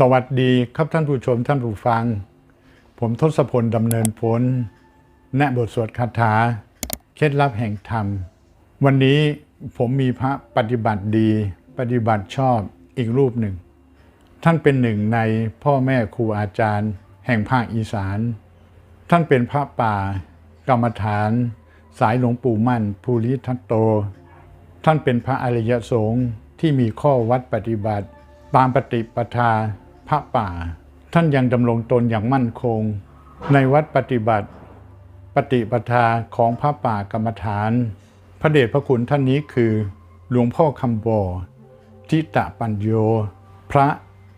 สวัสดีครับท่านผู้ชมท่านผู้ฟัง ผมทศพลดำเนินผล แนะบทสวดคาถา เคล็ดลับแห่งธรรม วันนี้ผมมีพระปฏิบัติดี ปฏิบัติชอบอีกรูปหนึ่ง ท่านเป็นหนึ่งในพ่อแม่ครูอาจารย์ แห่งภาคอีสาน ท่านเป็นพระป่า กรรมฐาน สายหลวงปู่มั่นภูริทัตโต ท่านเป็นพระอริยสงฆ์ที่มีข้อวัดปฏิบัติ ตามปฏิปทา พระป่า ท่านยังดำรงตนอย่างมั่นคง ในวัดปฏิบัติปฏิปทาของพระป่ากรรมฐาน พระเดชพระคุณท่านนี้คือ หลวงพ่อคำบอทิตะปัญโย พระ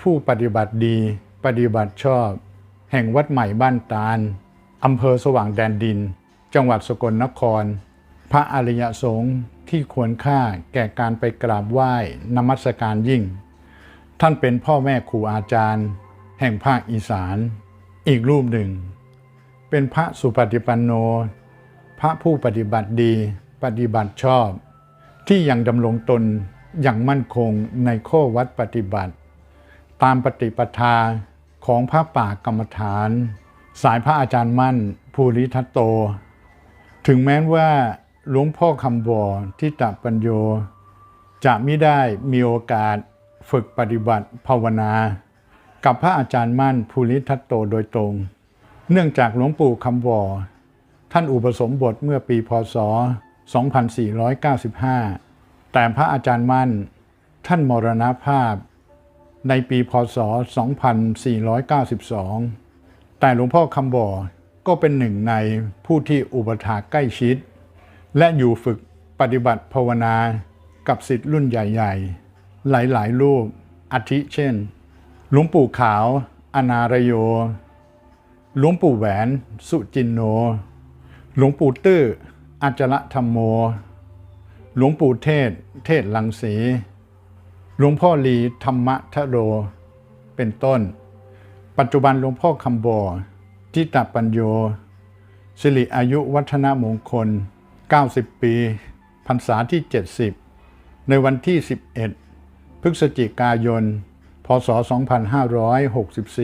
ผู้ปฏิบัติดี ปฏิบัติชอบ แห่งวัดใหม่บ้านตาลอำเภอสว่างแดนดิน จังหวัดสกลนคร พระอริยสงฆ์ที่ควรค่าแก่การไปกราบไหว้นมัสการยิ่ง ท่านเป็นพ่อแม่ครูอาจารย์ แห่งภาคอีสาน อีกรูปหนึ่ง เป็นพระสุปฏิปันโน พระผู้ปฏิบัติดี ปฏิบัติชอบ ที่ยังดำรงตนอย่างมั่นคงในข้อวัดปฏิบัติ ตามปฏิปทาของพระป่ากรรมฐาน สายพระอาจารย์มั่น ภูริทัตโต ถึงแม้ว่าหลวงพ่อคำบอที่ตปัญโยจะไม่ได้มีโอกาส ฝึกปฏิบัติภาวนา กับพระอาจารย์มั่นภูริทัตโตโดยตรง เนื่องจากหลวงปู่คำบอท่านอุปสมบทเมื่อปีพศ 2495 แต่พระอาจารย์มั่น ท่านมรณภาพ ในปีพศ 2492 แต่หลวงพ่อคำบ่อก็เป็นหนึ่งในผู้ที่อุปถากใกล้ชิด และอยู่ฝึกปฏิบัติภาวนากับสิทธิ์รุ่นใหญ่ ๆ หลายๆ รูปอาทิเช่น หลวงปู่ขาว อนารโย หลวงปู่แหวน สุจินโน หลวงปู่ตื้ออาจระธรรมโม หลวงปู่เทศ เทศลังสี หลวงพ่อลีธรรมะทโร เป็นต้น ปัจจุบันหลวงพ่อคำบอทิตปัญโย สิริอายุวัฒนมงคล 90 ปี พรรษาที่ 70 ในวันที่ 11 พฤศจิกายน พศ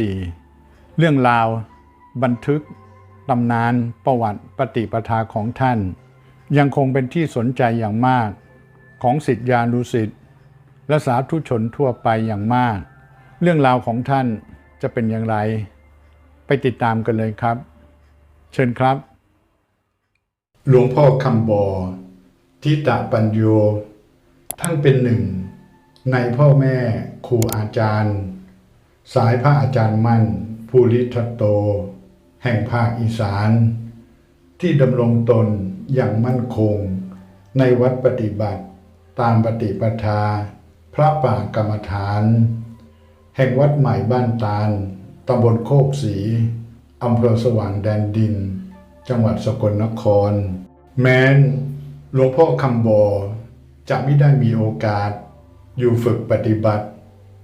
2564 เรื่องราว บันทึกตำนานประวัติปฏิปทาของท่าน ยังคงเป็นที่สนใจอย่างมากของสิทธิานุสิทธิ์และสาธุชนทั่วไปอย่างมาก เรื่องราวของท่านจะเป็นอย่างไร ไปติดตามกันเลยครับ เชิญครับ หลวงพ่อคำบอทิตะปัญโย ท่านเป็นหนึ่ง ในพ่อแม่ครูอาจารย์ สายพระอาจารย์มั่นภูริทัตโต แห่งภาคอีสาน ที่ดำรงตนอย่างมั่นคง ในวัดปฏิบัติตามปฏิปทา พระป่ากรรมฐาน แห่งวัดใหม่บ้านตาลตำบลโคกศรีอำเภอสว่างแดนดิน จังหวัดสกลนคร แม้นหลวงพ่อคำบอจะไม่ได้มีโอกาส อยู่ฝึกปฏิบัติ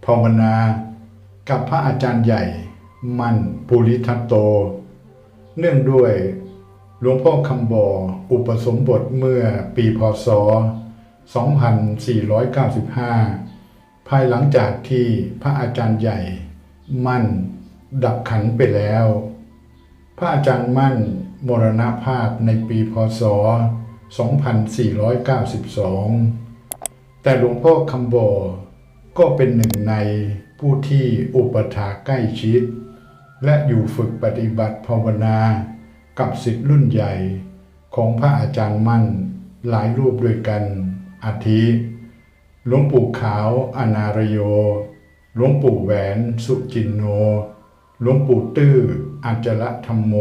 ภาวนา กับพระอาจารย์ใหญ่ มั่นภูริทัตโต เนื่องด้วยหลวงพ่อคำบออุปสมบทเมื่อปีพศ 2495 ภายหลังจากที่พระอาจารย์ใหญ่ มั่น ดับขันไปแล้ว พระอาจารย์มั่นมรณภาพในปีพศ 2492 แต่หลวงพ่อคำบอก็เป็นหนึ่งในผู้ที่อุปถาใกล้ชิด และอยู่ฝึกปฏิบัติภาวนากับสิทธิ์รุ่นใหญ่ของพระอาจารย์มั่นหลายรูปด้วยกัน อาทิหลวงปู่ขาวอนารโย หลวงปู่แหวนสุจินโน หลวงปู่ตื้ออาจระธรรมโม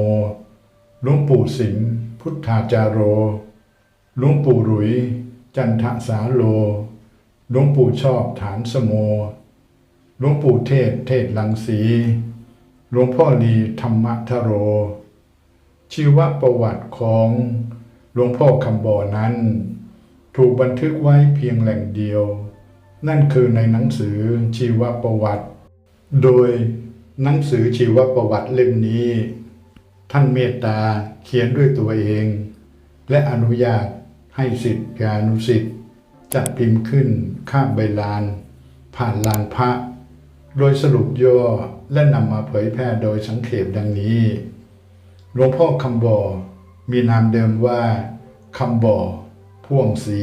หลวงปู่สิงห์พุทธาจารโร หลวงปู่หรุย จันทสาโล หลวงปู่ชอบฐานสโมหลวงปู่เทศเทศลังสี หลวงพ่อลีธรรมทโร ชีวประวัติของหลวงพ่อคำบ่อนั้น ถูกบันทึกไว้เพียงแหล่งเดียว นั่นคือในหนังสือชีวประวัติ โดยหนังสือชีวประวัติเล่มนี้ ท่านเมตตาเขียนด้วยตัวเอง และอนุญาตให้สิทธิานุสิทธิ์ จัดพิมพ์ขึ้นข้างใบลาน ผ่านลานพระ โดยสรุปย่อและนำมาเผยแพร่โดยสังเขปดังนี้ หลวงพ่อคำบ่อมีนามเดิมว่าคำบ่อพ่วงสี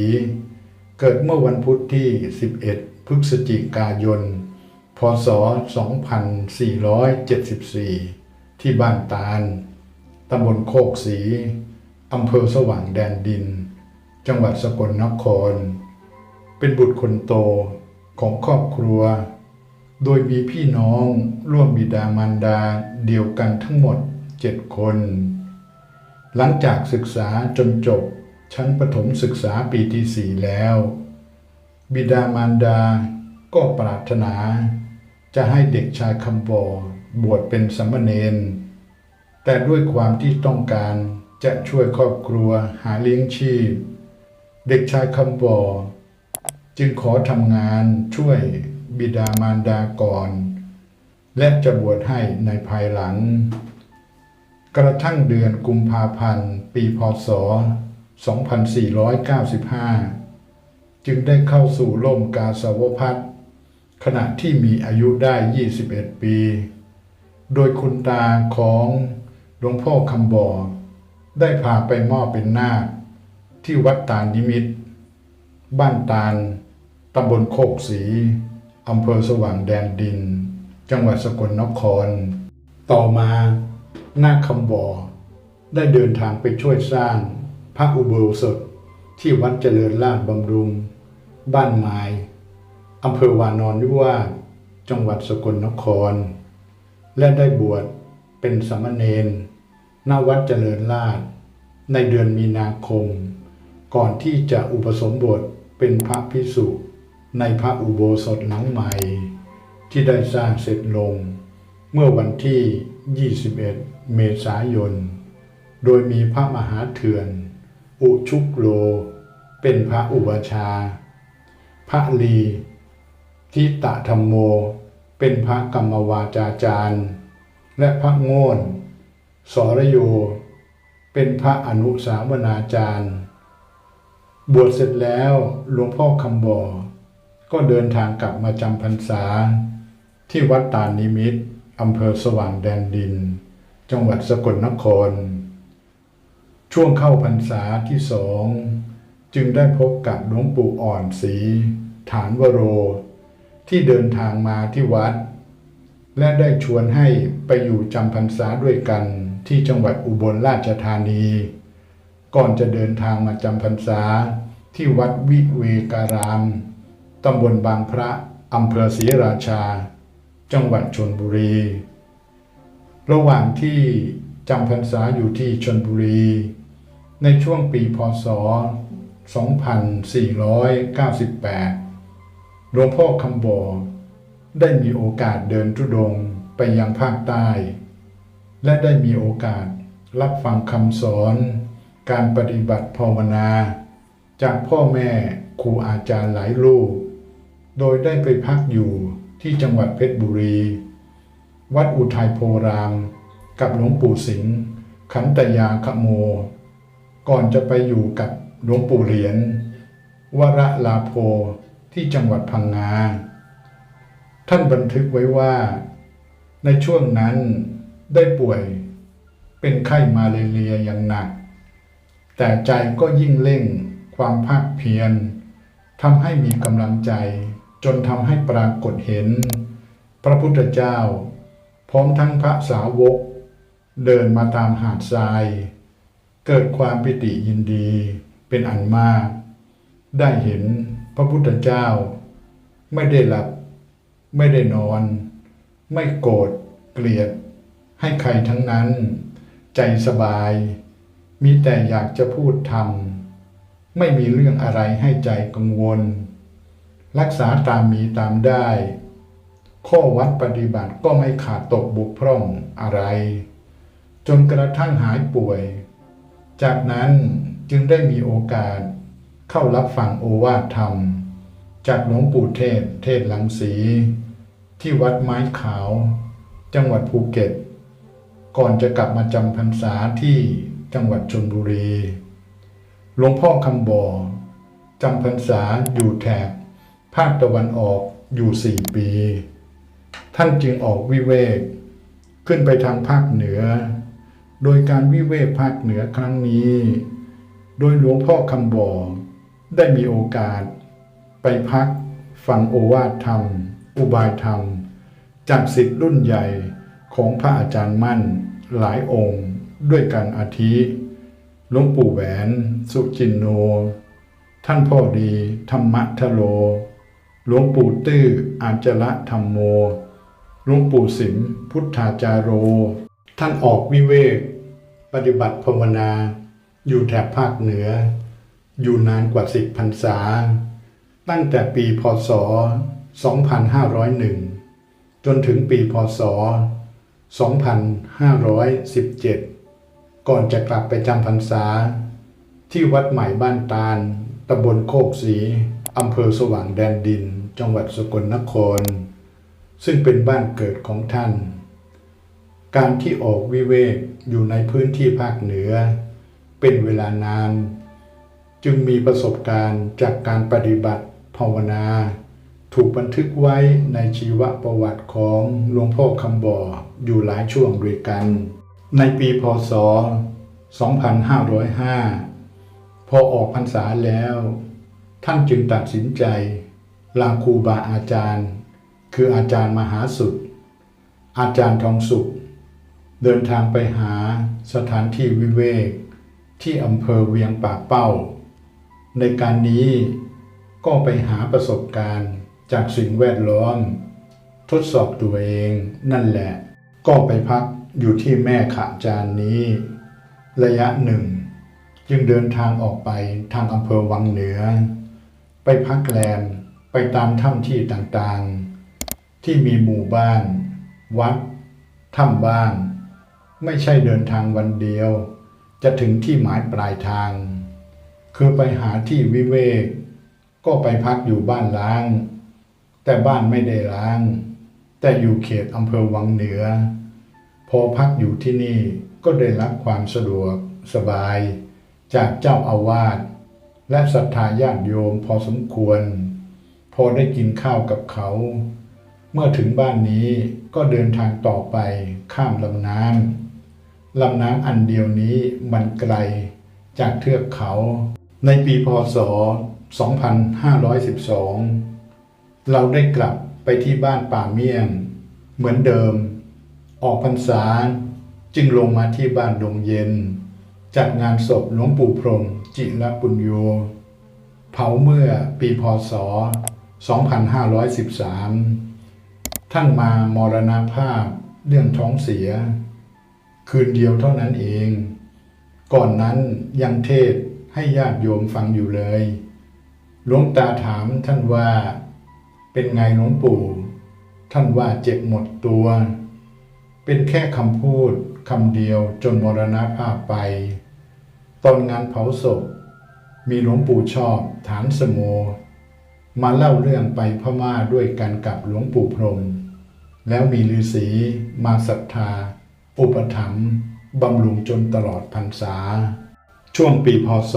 เกิดเมื่อวันพุธที่ 11 พฤศจิกายน พศ 2474 ที่บ้านตาลตำบลโคกสีอำเภอสว่างแดนดิน จังหวัดสกลนคร เป็นบุตรคนโตของครอบครัว โดยมีพี่น้องร่วมบิดามารดาเดียวกันทั้งหมดเจ็ดคน หลังจากศึกษาจนจบชั้นประถมศึกษาปีที่สี่แล้ว บิดามารดาก็ปรารถนา จะให้เด็กชายคำบอบวชเป็นสามเณรแต่ด้วยความที่ต้องการจะช่วยครอบครัวหาเลี้ยงชีพ เด็กชายคำบอ จึงขอทำงานช่วยบิดามารดาก่อน และจะบวชให้ในภายหลัง กระทั่งเดือนกุมภาพันธ์ ปีพศ 2495 จึงได้เข้าสู่ร่มกาสาวพัฒน์ขณะที่มีอายุได้ 21 ปี โดยคุณตาของหลวงพ่อคำบอได้พาไปมอบเป็นนาคที่วัดตาลนิมิต บ้านตาล ตำบลโคกศรีอำเภอสว่างแดนดิน จังหวัดสกลนคร ต่อมานาคคำบอได้เดินทางไปช่วยสร้างพระอุโบสถที่วัดเจริญราชบำรุง บ้านไม้อำเภอวานอนนิวาสจังหวัดสกลนคร และได้บวชเป็นสามเณรณวัดเจริญราช ในเดือนมีนาคม ก่อนที่จะอุปสมบทเป็นพระพิสุ ในพระอุโบสถหลังใหม่ ที่ได้สร้างเสร็จลง เมื่อวันที่ 21 เมษายน โดยมีพระมหาเถื่อน อุชุกโล เป็นพระอุปชา พระลีทิตะธรรมโม เป็นพระกรรมวาจาจารย์ และพระโง่นสรโย เป็นพระอนุสาวนาจารย์ บวชเสร็จแล้วหลวงพ่อคำบ่อ ก็เดินทางกลับมาจำพรรษา ที่วัดตานิมิตอำเภอสว่างแดนดิน จังหวัดสกลนคร ช่วงเข้าพรรษาที่สองจึงได้พบกับหลวงปู่อ่อนศรีฐานวโร ที่เดินทางมาที่วัด และได้ชวนให้ไปอยู่จำพรรษาด้วยกันที่จังหวัดอุบลราชธานี ก่อนจะเดินทางมาจำพรรษาที่วัดวิเวการาม ตำบลบางพระ อำเภอศรีราชา จังหวัดชนบุรี ระหว่างที่จำพรรษาอยู่ที่ชนบุรี ในช่วงปีพศ 2498 หลวงพ่อคำบอได้มีโอกาสเดินทุดงไปยังภาคใต้ และได้มีโอกาสรับฟังคำสอน การปฏิบัติภาวนา จากพ่อแม่ครูอาจารย์หลายรูป โดยได้ไปพักอยู่ที่จังหวัดเพชรบุรี วัดอุทัยโพราม กับหลวงปู่สิงห์ขันตยาขโม ก่อนจะไปอยู่กับหลวงปู่เหรียญวระลาโพที่จังหวัดพังงา ท่านบันทึกไว้ว่า ในช่วงนั้นได้ป่วยเป็นไข้มาเรียอย่างหนัก แต่ใจก็ยิ่งเร่งความภาคเพียรทำให้มีกำลังใจ จนทำให้ปรากฏเห็น พระพุทธเจ้า พร้อมทั้งพระสาวก เดินมาตามหาดทราย เกิดความปิติยินดีเป็นอันมาก ได้เห็นพระพุทธเจ้า ไม่ได้หลับ ไม่ได้นอน ไม่โกรธเกลียด ให้ใครทั้งนั้น ใจสบาย มีแต่อยากจะพูดทำไม่มีเรื่องอะไรให้ใจกังวล รักษาตามมีตามได้ ข้อวัดปฏิบัติก็ไม่ขาดตกบุกพร่องอะไร จนกระทั่งหายป่วย จากนั้นจึงได้มีโอกาสเข้ารับฟังโอวาทธรรม จากหลวงปู่เทศ เทศหลังสี ที่วัดไม้ขาว จังหวัดภูเก็ต ก่อนจะกลับมาจำพรรษาที่จังหวัดชนบุรี หลวงพ่อคำบอจำพรรษาอยู่แถบ ภาคตะวันออกอยู่สี่ปี ท่านจึงออกวิเวก ขึ้นไปทางภาคเหนือ โดยการวิเวกภาคเหนือครั้งนี้ โดยหลวงพ่อคำบอกได้มีโอกาส ไปพักฟังโอวาทธรรม อุบายธรรม จากสิทธิ์รุ่นใหญ่ของพระอาจารย์มั่นหลายองค์ด้วยกันอาทิหลวงปู่แหวน สุจินโน ท่านพ่อดี ธรรมะทะโล หลวงปู่ตื้ออาจละธรรมโม หลวงปู่สิมพุทธาจารโร ท่านออกวิเวก ปฏิบัติภาวนา อยู่แถบภาคเหนือ อยู่นานกว่าสิบพรรษา ตั้งแต่ปีพศ 2501 จนถึงปีพศ 2517 ก่อนจะกลับไปจำพรรษา ที่วัดใหม่บ้านตาลตำบลโคกศรีอำเภอสว่างแดนดิน จังหวัดสกลนคร ซึ่งเป็นบ้านเกิดของท่าน การที่ออกวิเวกอยู่ในพื้นที่ภาคเหนือ เป็นเวลานาน จึงมีประสบการณ์จากการปฏิบัติภาวนา ถูกบันทึกไว้ในชีวประวัติของหลวงพ่อคำบ่ออยู่หลายช่วงด้วยกัน ในปีพศ 2505 พอออกพรรษาแล้ว ท่านจึงตัดสินใจ ลาครูบาอาจารย์ คืออาจารย์มหาสุด อาจารย์ทองสุข เดินทางไปหาสถานที่วิเวก ที่อำเภอเวียงป่าเป้า ในการนี้ก็ไปหาประสบการณ์จากสิ่งแวดล้อม ทดสอบตัวเองนั่นแหละ ก็ไปพักอยู่ที่แม่ขะจานนี้ ระยะหนึ่ง จึงเดินทางออกไปทางอำเภอวังเหนือ ไปพักแรม ไปตามถ้ำที่ต่างๆ ที่มีหมู่บ้าน วัดถ้ำบ้าง ไม่ใช่เดินทางวันเดียว จะถึงที่หมายปลายทาง คือไปหาที่วิเวก ก็ไปพักอยู่บ้านล้าง แต่บ้านไม่ได้ล้าง แต่อยู่เขตอำเภอวังเหนือ พอพักอยู่ที่นี่ก็ได้รับความสะดวกสบาย จากเจ้าอาวาสและศรัทธาญาติโยมพอสมควร พอได้กินข้าวกับเขา เมื่อถึงบ้านนี้ก็เดินทางต่อไปข้ามลำน้ำลำน้ำอันเดียวนี้มันไกลจากเทือกเขา ในปีพศ 2512 เราได้กลับไปที่บ้านป่าเมี่ยง เหมือนเดิม ออกพรรษาจึงลงมาที่บ้านดงเย็น จัดงานศพหลวงปู่พรหมจิรปุญโยเผาเมื่อปีพศ 2513 ท่านมามรณภาพเรื่องท้องเสีย คืนเดียวเท่านั้นเอง ก่อนนั้นยังเทศให้ญาติโยมฟังอยู่เลยหลวงตาถามท่านว่า เป็นไงหลวงปู่ ท่านว่าเจ็บหมดตัว เป็นแค่คำพูดคำเดียวจนมรณภาพไป ตอนงานเผาศพ มีหลวงปู่ชอบฐานสโม มาเล่าเรื่องไปพม่าด้วยกันกับหลวงปู่พรม แล้วมีฤาษีมาศรัทธา อุปถัมภ์บำรุงจนตลอดพรรษา ช่วงปีพศ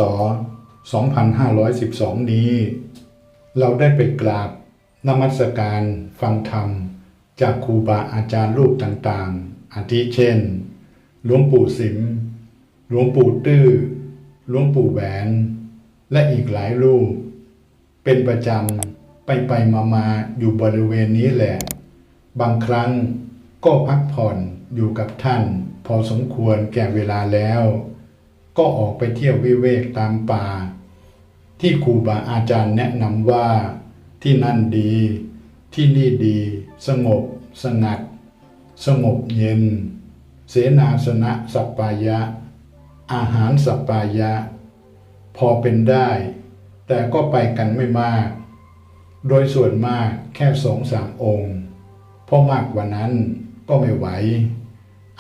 2512 นี้ เราได้ไปกราบนมัสการฟังธรรม จากครูบาอาจารย์รูปต่างๆ อาทิเช่น หลวงปู่สิม หลวงปู่ตื้อ หลวงปู่แหวน และอีกหลายรูป เป็นประจำไปไปมามาอยู่บริเวณนี้แหละ บางครั้งก็พักผ่อนอยู่กับท่าน พอสมควรแก่เวลาแล้ว ก็ออกไปเที่ยววิเวกตามป่า ที่ครูบาอาจารย์แนะนำว่าที่นั่นดี ที่นี่ดี สงบ สงัด สงบเย็น เสนาสนะสัปปายะ อาหารสัปปายะ พอเป็นได้ แต่ก็ไปกันไม่มาก โดยส่วนมากแค่สองสามองค์ เพราะมากกว่านั้นก็ไม่ไหว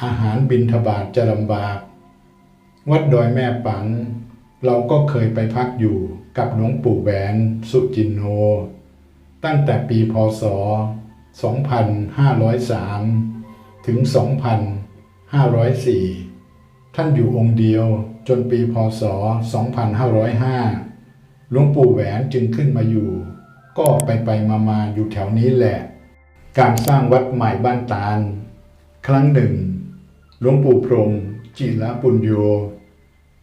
อาหารบินทบาทจะลำบาก วัดดอยแม่ปัง เราก็เคยไปพักอยู่กับหลวงปู่แหวนสุจินโน ตั้งแต่ปีพศ 2503 ถึง 2504 ท่านอยู่องค์เดียวจนปีพศ 2505 หลวงปู่แหวนจึงขึ้นมาอยู่ ก็ไปไปมามาอยู่แถวนี้แหละ การสร้างวัดใหม่บ้านตาล ครั้งหนึ่ง หลวงปู่พรมจิรปุญโย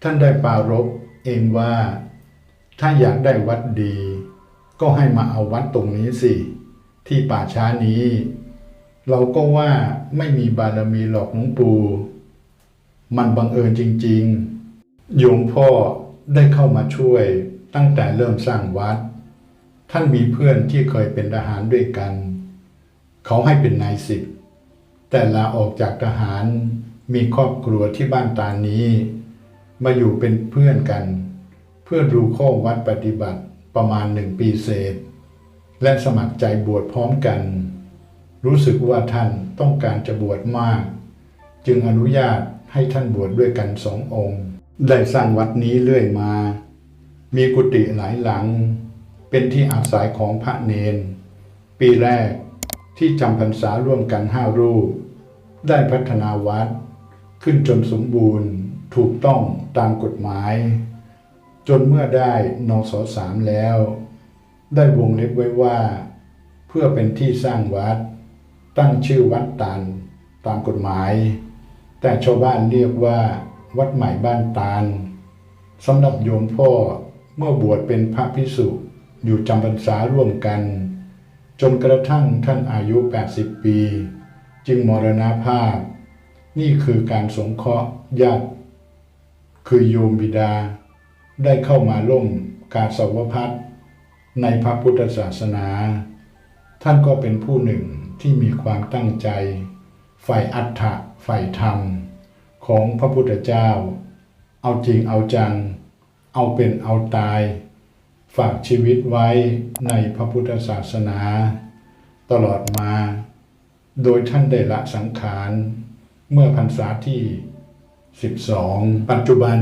ท่านได้ปรารภเองว่า ถ้าอยากได้วัดดี ก็ให้มาเอาวัดตรงนี้สิ ที่ป่าช้านี้ เราก็ว่าไม่มีบารมีหรอกหลวงปู่มันบังเอิญจริง ๆ โยมพ่อได้เข้ามาช่วย ตั้งแต่เริ่มสร้างวัด ท่านมีเพื่อนที่เคยเป็นทหารด้วยกัน เขาให้เป็นนายสิบ แต่ลาออกจากทหารมีครอบครัวที่บ้านตานี้ มาอยู่เป็นเพื่อนกัน เพื่อดูข้อวัดปฏิบัติประมาณหนึ่งปีเศษ และสมัครใจบวชพร้อมกัน รู้สึกว่าท่านต้องการจะบวชมาก จึงอนุญาตให้ท่านบวชดด้วยกันสององค์ ได้สร้างวัดนี้เรื่อยมา มีกุฏิหลายหลัง เป็นที่อาศัยของพระเนน ปีแรกที่จำพรรษาร่วมกันห้ารูป ได้พัฒนาวัด ขึ้นจนสมบูรณ์ถูกต้องตามกฎหมาย จนเมื่อได้นสสามแล้ว ได้วงเล็บไว้ว่า เพื่อเป็นที่สร้างวัด ตั้งชื่อวัดตาลตามกฎหมาย แต่ชาวบ้านเรียกว่า วัดใหม่บ้านตาลสำหรับโยมพ่อ มื่อบวชเป็นพระพิสุอยู่จำพรรษาร่วมกัน จนกระทั่งท่านอายุ 80 ปี จึงมรณภาพ นี่คือการสงเคราะห์ญาติคือโยมบิดา ได้เข้ามาร่วมการสวพัฒในพระพุทธศาสนา ท่านก็เป็นผู้หนึ่งที่มีความตั้งใจ ฝ่ายอัฏฐะฝ่ายธรรม ของพระพุทธเจ้า เอาจริงเอาจัง เอาเป็นเอาตาย ฝากชีวิตไว้ในพระพุทธศาสนา ตลอดมา โดยท่านได้ละสังขาร เมื่อพรรษาที่ 12 ปัจจุบัน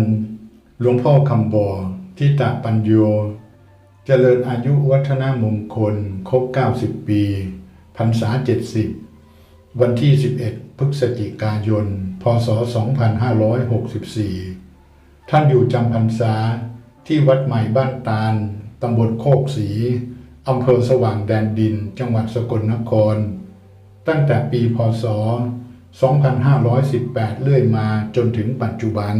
หลวงพ่อคำบอทิตาปัญโยเจริญอายุวัฒนมงคล ครบ 90 ปี พรรษา 70 วันที่ 11 พฤศจิกายน พศ 2564 ท่านอยู่จำพรรษาที่วัดใหม่บ้านตาลตำบลโคกศรีอำเภอสว่างแดนดิน จังหวัดสกลนคร ตั้งแต่ปีพศ 2518 เรื่อยมาจนถึงปัจจุบัน